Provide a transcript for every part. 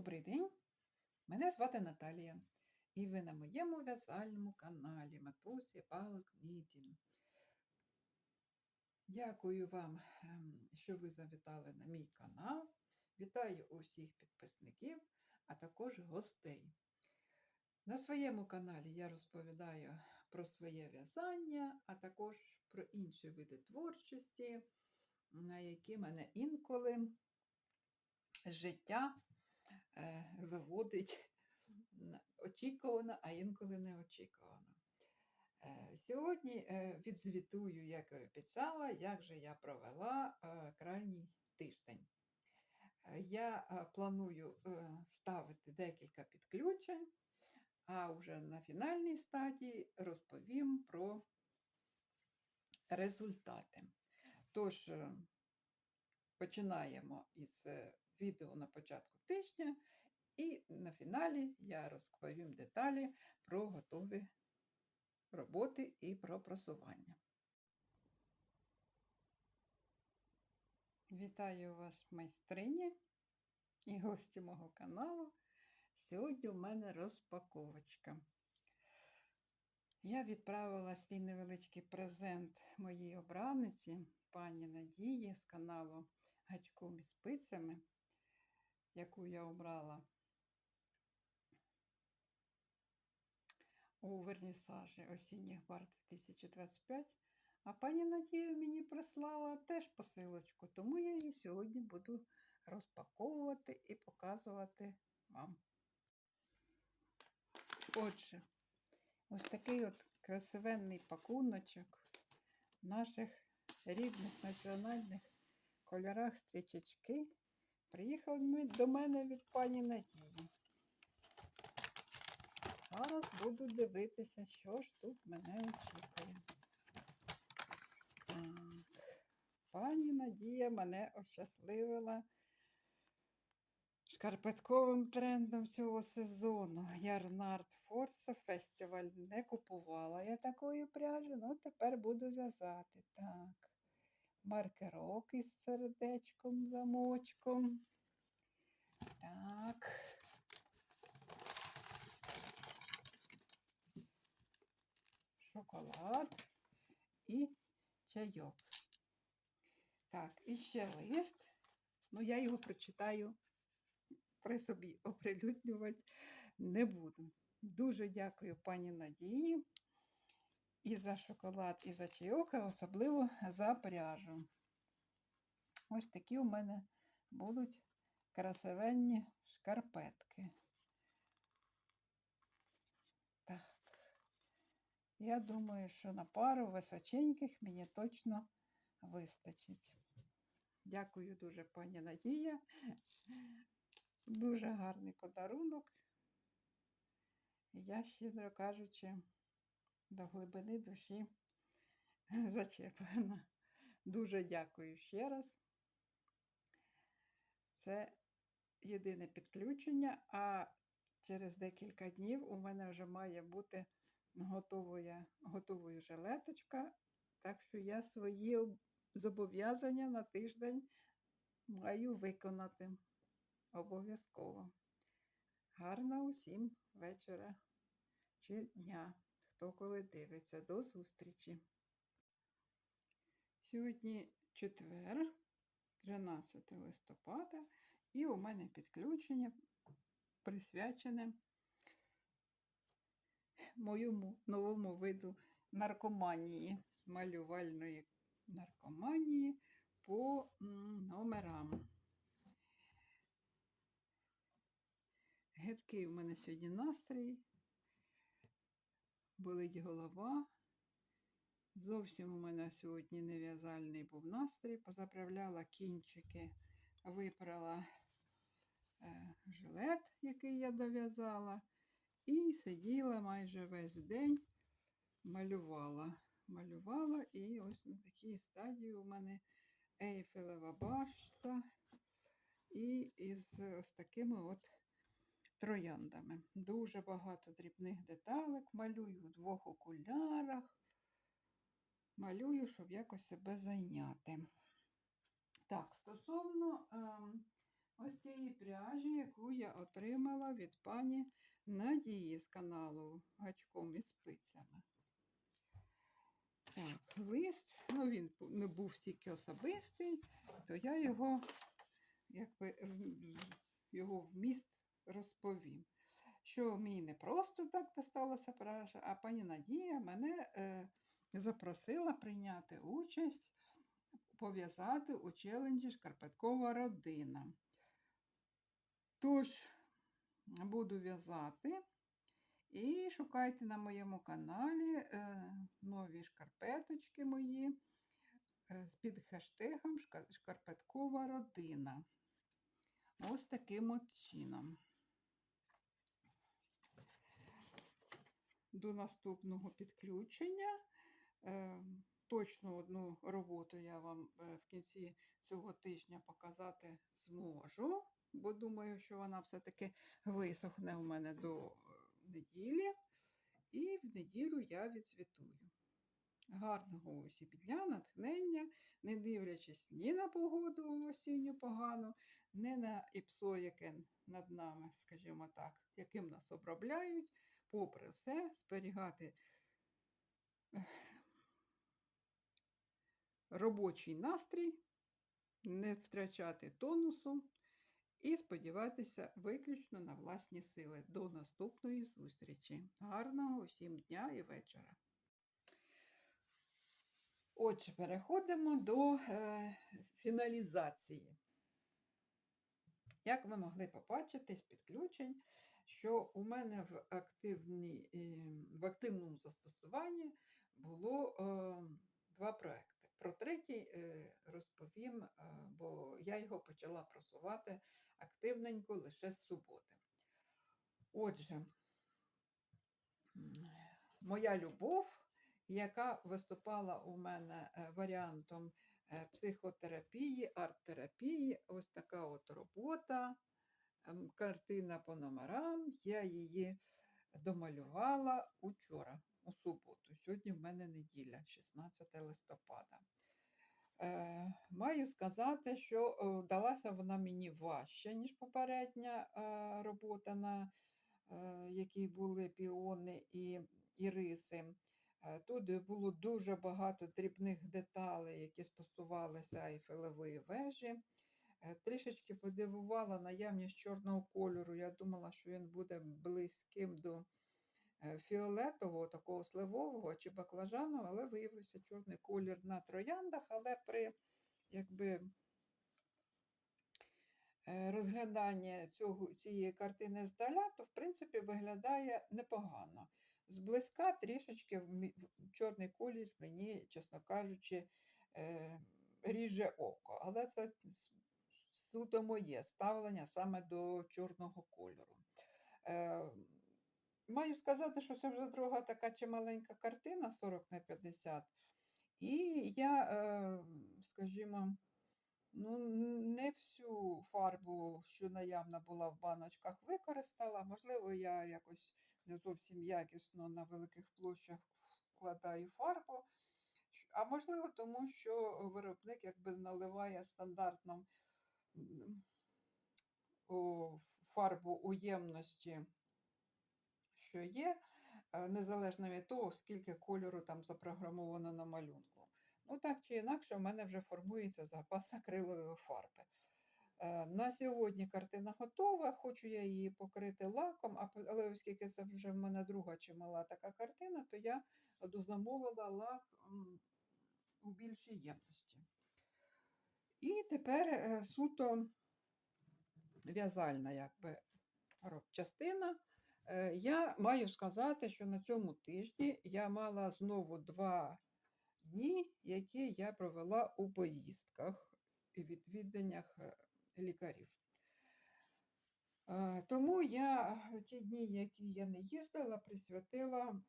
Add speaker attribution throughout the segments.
Speaker 1: Добрий день! Мене звати Наталія, і ви на моєму в'язальному каналі Матусі Knitting. Дякую вам, ем, що ви завітали на мій канал. Вітаю усіх підписників, а також гостей. На своєму каналі я розповідаю про своє в'язання, а також про інші види творчості, на які мене інколи життя виводить очікувано, а інколи неочікувано. Е, Сьогодні е, відзвітую, як і обіцяла, як же я провела е, крайній тиждень. Е, Я е, планую е, вставити декілька підключень, а вже на фінальній стадії розповім про результати. Тож, е, починаємо із е, відео на початку тижня, і на фіналі я розповім деталі про готові роботи і про просування. Вітаю вас, майстрині і гості мого каналу. Сьогодні у мене розпаковочка. Я відправила свій невеличкий презент моїй обраниці, пані Надії з каналу Гачком і спицями, яку я обрала у вернісажі осінніх бар 2025. А пані Надія мені прислала теж посилочку, тому я її сьогодні буду розпаковувати і показувати вам. Отже, ось такий от красивенний пакуночок в наших рідних національних кольорах стрічечки приїхав до мене від пані Надії. Зараз буду дивитися, що ж тут мене очікує. Так. Пані Надія мене ощасливила шкарпетковим трендом цього сезону. Ярнард Форса фестиваль не купувала я такої пряжі, ну тепер буду в'язати. Так. Маркерок із сердечком, замочком. Так. Шоколад і чайок. Так, і ще лист. Ну, я його прочитаю при собі, оприлюднювати не буду. Дуже дякую пані Надії і за шоколад, і за чайок, а особливо за пряжу. Ось такі у мене будуть красивенні шкарпетки. Так. Я думаю, що на пару височеньких мені точно вистачить. Дякую дуже, пані Надія. Дуже гарний подарунок. Я, щедро кажучи, до глибини душі зачеплена. Дуже дякую ще раз. Це єдине підключення, а через декілька днів у мене вже має бути готовою, готовою жилеточка, так що я свої зобов'язання на тиждень маю виконати обов'язково. Гарного усім вечора чи дня, хто коли дивиться. До зустрічі. Сьогодні четвер, 13 листопада, і у мене підключення присвячене моєму новому виду наркоманії, малювальної наркоманії по номерам. Гидкий у мене сьогодні настрій, болить голова. Зовсім у мене сьогодні нев'язальний був настрій. Позаправляла кінчики, випрала е, жилет, який я дов'язала, і сиділа майже весь день, малювала. Малювала, і ось на такій стадії у мене Ейфелева башта і із ось такими от трояндами. Дуже багато дрібних деталек, малюю в двох окулярах. Малюю, щоб якось себе зайняти. Так, стосовно ем, ось цієї пряжі, яку я отримала від пані Надії з каналу Гачком і спицями. Так, лист, ну він не був стільки особистий, то я його, якби, його вміст розповім. Що мені не просто так досталася пряжа, а пані Надія мене е, запросила прийняти участь, пов'язати у челенджі Шкарпеткова родина. Тож, буду в'язати. І шукайте на моєму каналі е, нові шкарпеточки мої е, під хештегом Шкарпеткова родина. Ось таким от чином. До наступного підключення. Е, точно одну роботу я вам е, в кінці цього тижня показати зможу, бо думаю, що вона все-таки висохне у мене до е, неділі. І в неділю я відсвітую. Гарного усім дня, натхнення, не дивлячись ні на погоду осінню погану, ні на іпсо, яке над нами, скажімо так, яким нас обробляють, попри все, зберігати робочий настрій, не втрачати тонусу і сподіватися виключно на власні сили. До наступної зустрічі. Гарного усім дня і вечора. Отже, переходимо до е, фіналізації. Як ви могли побачити з підключень, що у мене в, активній, е, в активному застосуванні було е, два проекти. Про третій е, розповім, е, бо я його почала просувати активненько лише з суботи. Отже, моя любов, яка виступала у мене е, варіантом психотерапії, арт-терапії, ось така от робота, ем, картина по номерам. Я її домалювала учора, у суботу. Сьогодні в мене неділя, 16 листопада. Е, маю сказати, що е, далася вона мені важче, ніж попередня е, робота, на якій були піони і іриси. Тут було дуже багато дрібних деталей, які стосувалися Айфелевої вежі. Е, Трішечки подивувала наявність чорного кольору. Я думала, що він буде близьким до е, фіолетового, такого сливового чи баклажану, але виявився чорний колір на трояндах, але при якби, е, розгляданні цього, цієї картини здаля, то в принципі виглядає непогано. Зблизька трішечки чорний колір мені, чесно кажучи, ріже око. Але це суто моє ставлення саме до чорного кольору. Е, Маю сказати, що це вже друга така чималенька картина 40 на 50. І я, е, скажімо, ну, не всю фарбу, що наявна була в баночках, використала. Можливо, я якось не зовсім якісно на великих площах вкладаю фарбу. А можливо, тому що виробник якби наливає стандартно фарбу уємності, що є, е, незалежно від того, скільки кольору там запрограмовано на малюнку. Ну, так чи інакше, в мене вже формується запас акрилової фарби. Е, На сьогодні картина готова, хочу я її покрити лаком, але оскільки це вже в мене друга чимала така картина, то я дозамовила лак у більшій ємності. І тепер е, суто в'язальна якби, частина. Е, Я маю сказати, що на цьому тижні я мала знову два дні, які я провела у поїздках і відвіданнях е, лікарів. Тому я ті дні, які я не їздила, присвятила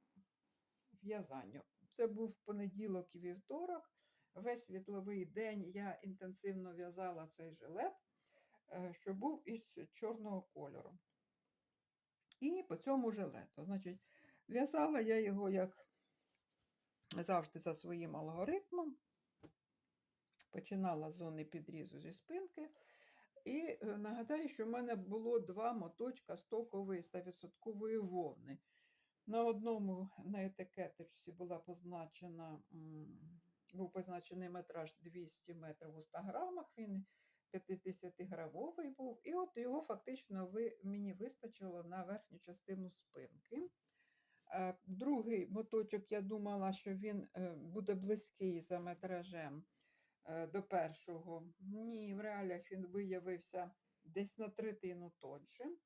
Speaker 1: в'язанню. Це був понеділок і вівторок. Весь світловий день я інтенсивно в'язала цей жилет, е, що був із чорного кольору. І по цьому жилету. Значить, в'язала я його, як завжди, за своїм алгоритмом. Починала з зони підрізу зі спинки І е, нагадаю, що в мене було два моточка стокової 100% вовни. На одному на етикеточці була позначена, був позначений метраж 200 метрів у 100 грамах, він 50-гравовий був, і от його фактично ви, мені вистачило на верхню частину спинки. Е, Другий моточок, я думала, що він е, буде близький за метражем е, до першого. Ні, в реаліях він виявився десь на третину тоншим.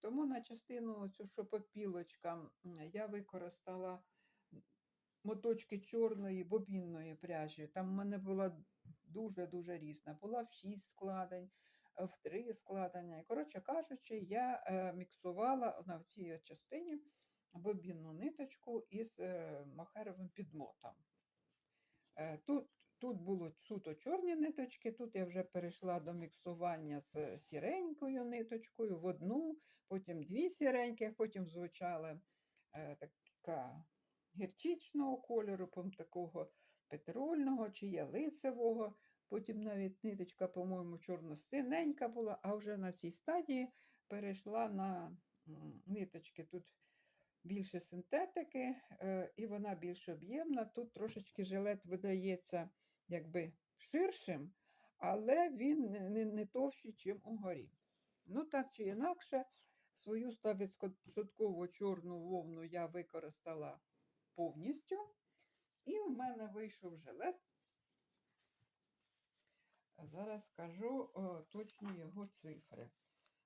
Speaker 1: Тому на частину цю, що по пілочкам, м, я використала моточки чорної бобінної пряжі. Там в мене була дуже-дуже різна. Була в 6 складень, е, в 3 складення. Коротше кажучи, я е, міксувала на цій частині бобінну ниточку із е, мохеровим підмотом. Тут, тут було суто чорні ниточки, тут я вже перейшла до міксування з сіренькою ниточкою в одну, потім дві сіреньких, потім звучали е, така гірчичного кольору, потім такого петрольного чи ялицевого. Потім навіть ниточка, по-моєму, чорно-синенька була, а вже на цій стадії перейшла на ниточки. Тут більше синтетики, е, і вона більш об'ємна. Тут трошечки жилет видається якби ширшим, але він не, не, товщий, чим угорі. Ну, так чи інакше, свою 100% чорну вовну я використала повністю, і в мене вийшов жилет. Зараз скажу о, точні його цифри.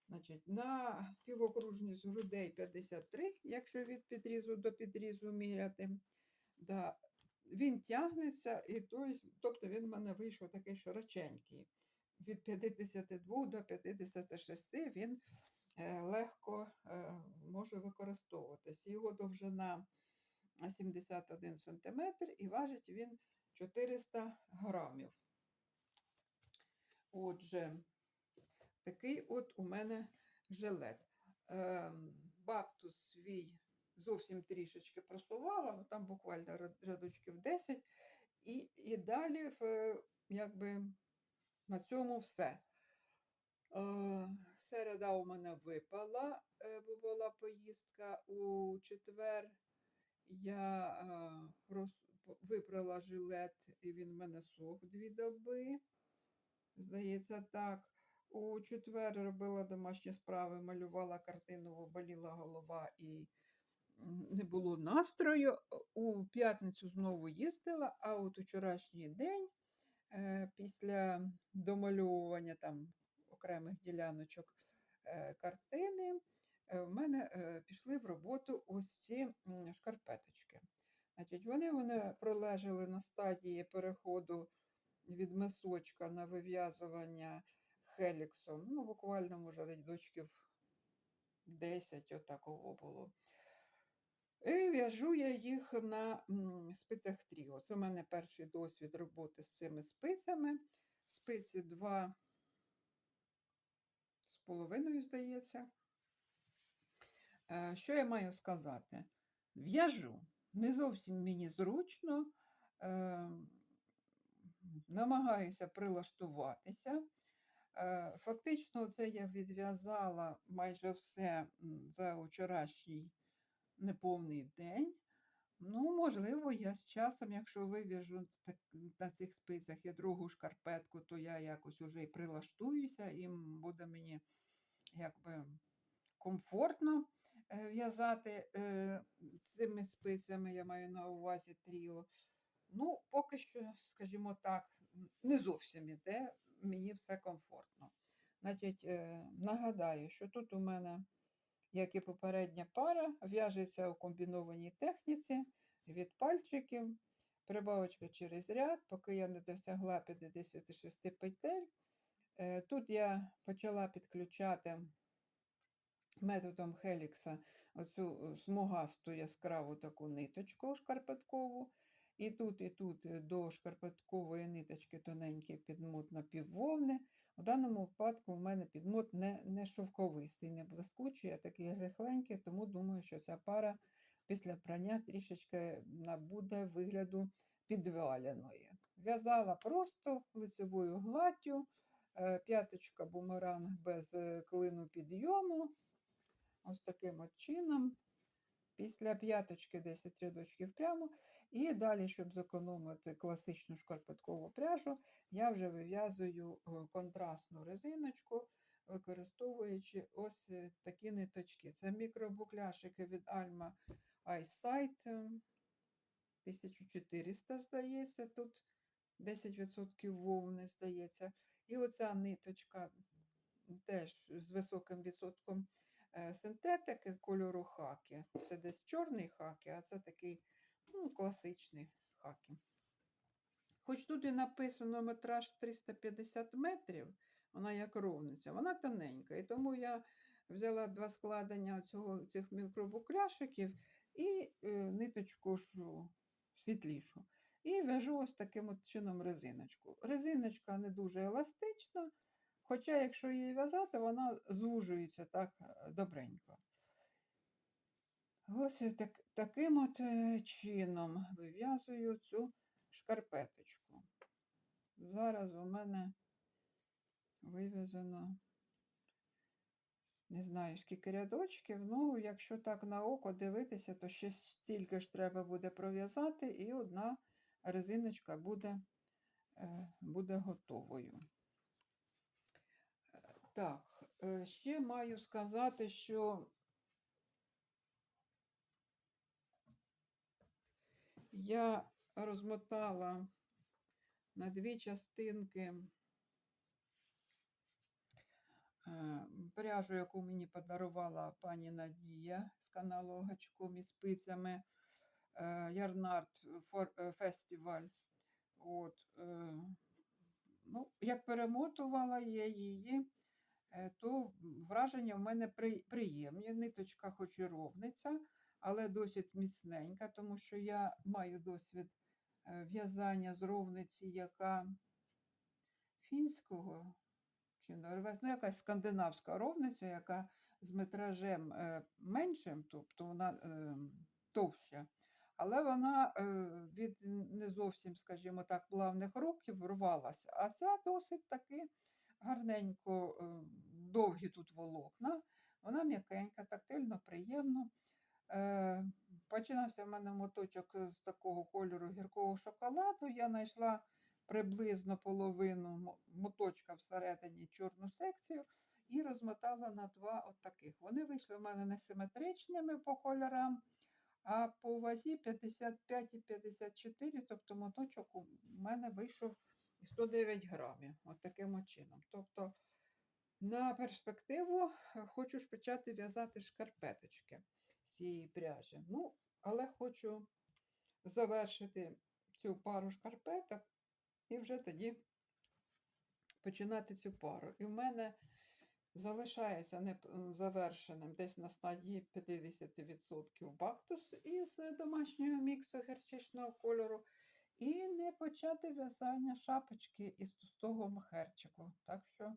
Speaker 1: Значить, на півокружність грудей 53, якщо від підрізу до підрізу міряти. Да. Він тягнеться, і той, тобто він в мене вийшов такий широченький. Від 52 до 56 він е, легко е, може використовуватись. Його довжина 71 см і важить він 400 грамів. Отже, такий от у мене жилет. Ем, Бактус свій зовсім трішечки просувала, ну там буквально рядочків 10. І, і далі якби, на цьому все. Е, Середа у мене випала, е, бо була поїздка у четвер. Я роз- вибрала жилет, і він в мене сох дві доби. Здається, так. У четвер робила домашні справи, малювала картину, бо боліла голова і не було настрою. У п'ятницю знову їздила, а от вчорашній день, е, після домальовування там окремих діляночок е, картини, в мене е, пішли в роботу ось ці шкарпеточки. Значить, вони, вони пролежали на стадії переходу від мисочка на вив'язування хеліксом. Ну, буквально, може, рядочків 10 отакого було. І в'яжу я їх на спицях тріо. Це у мене перший досвід роботи з цими спицями. Спиці 2 з половиною, здається. Що я маю сказати? В'яжу. Не зовсім мені зручно. Намагаюся прилаштуватися. Е, Фактично, це я відв'язала майже все за вчорашній неповний день. Ну, можливо, я з часом, якщо вив'яжу на цих спицях і другу шкарпетку, то я якось уже і прилаштуюся, і буде мені якби комфортно в'язати е, цими спицями, я маю на увазі тріо. Ну, поки що, скажімо так, не зовсім іде, мені все комфортно. Значить, е, нагадаю, що тут у мене, як і попередня пара, в'яжеться у комбінованій техніці від пальчиків, прибавочка через ряд, поки я не досягла 56 петель. Е, Тут я почала підключати методом Хелікса оцю е, смугасту яскраву таку ниточку шкарпеткову. І тут, і тут е, до шкарпеткової ниточки тоненький підмот напіввовни. У даному випадку в мене підмот не, не шовковистий, не блискучий, а такий рихленький, тому думаю, що ця пара після прання трішечки набуде вигляду підваляної. В'язала просто лицевою гладдю, Е, П'яточка бумеранг без клину підйому. Ось таким от чином. Після п'яточки 10 рядочків прямо. І далі, щоб зекономити класичну шкарпеткову пряжу, я вже вив'язую е, контрастну резиночку, використовуючи ось е, такі ниточки. Це мікробукляшики від Alma Eyesight. е, 1400, здається, тут 10% вовни, здається. І оця ниточка теж з високим відсотком синтетики кольору хакі. Це десь чорний хакі, а це такий ну, класичний хакі. Хоч тут і написано метраж 350 метрів, вона як ровниця, вона тоненька. І тому я взяла два складення цього, цих мікробукляшиків і е, ниточку світлішу. І в'яжу ось таким от чином резиночку. Резиночка не дуже еластична, хоча, якщо її в'язати, вона звужується так е, добренько. Ось так, таким от е, чином вив'язую цю шкарпеточку. Зараз у мене вив'язано, не знаю, скільки рядочків. Ну, якщо так на око дивитися, то ще стільки ж треба буде пров'язати, і одна резиночка буде, е, буде готовою. Так, е, ще маю сказати, що я розмотала на дві частинки е, пряжу, яку мені подарувала пані Надія з каналу Гачком і спицями е, Ярнард Фестиваль. От, ну, як перемотувала я її, то враження в мене приємні. Ниточка хоч і ровниця, але досить міцненька, тому що я маю досвід е, в'язання з ровниці, яка фінського чи норвезького, ну якась скандинавська ровниця, яка з метражем е, меншим, тобто вона е, товща. Але вона е, від не зовсім, скажімо так, плавних рухів рвалася. А ця досить таки гарненько, е, довгі тут волокна. Вона м'якенька, тактильно приємно. Е, починався в мене моточок з такого кольору гіркого шоколаду. Я знайшла приблизно половину моточка всередині чорну секцію і розмотала на два от таких. Вони вийшли в мене несиметричними по кольорам, а по вазі 55 і 54, тобто моточок у мене вийшов 109 грамів. От таким чином. Тобто на перспективу е, хочу ж почати в'язати шкарпеточки з цієї пряжі. Ну, але хочу завершити цю пару шкарпеток і вже тоді починати цю пару. І в мене залишається незавершеним десь на стадії 50% бактус із домашнього міксу герчичного кольору. І не почати в'язання шапочки із товстого махерчику. Так що,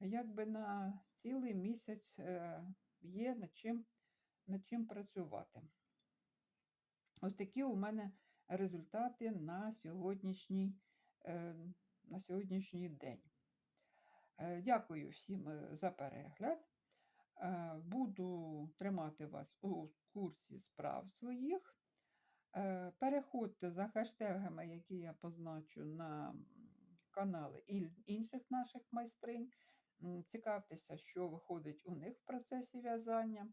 Speaker 1: якби на цілий місяць е, є над чим, над чим працювати. Ось такі у мене результати на сьогоднішній, е, на сьогоднішній день. Е, Дякую всім за перегляд. Буду тримати вас у курсі справ своїх. Е, Переходьте за хештегами, які я позначу на канали інших наших майстринь. Цікавтеся, що виходить у них в процесі в'язання.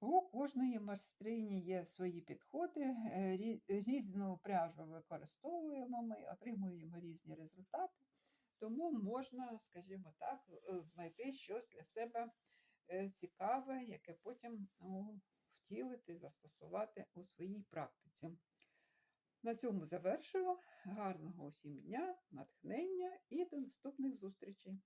Speaker 1: У кожної майстрині є свої підходи, е, різну пряжу використовуємо ми, отримуємо різні результати. Тому можна, скажімо так, е, знайти щось для себе цікаве, яке потім ну, втілити, застосувати у своїй практиці. На цьому завершую. Гарного усім дня, натхнення і до наступних зустрічей!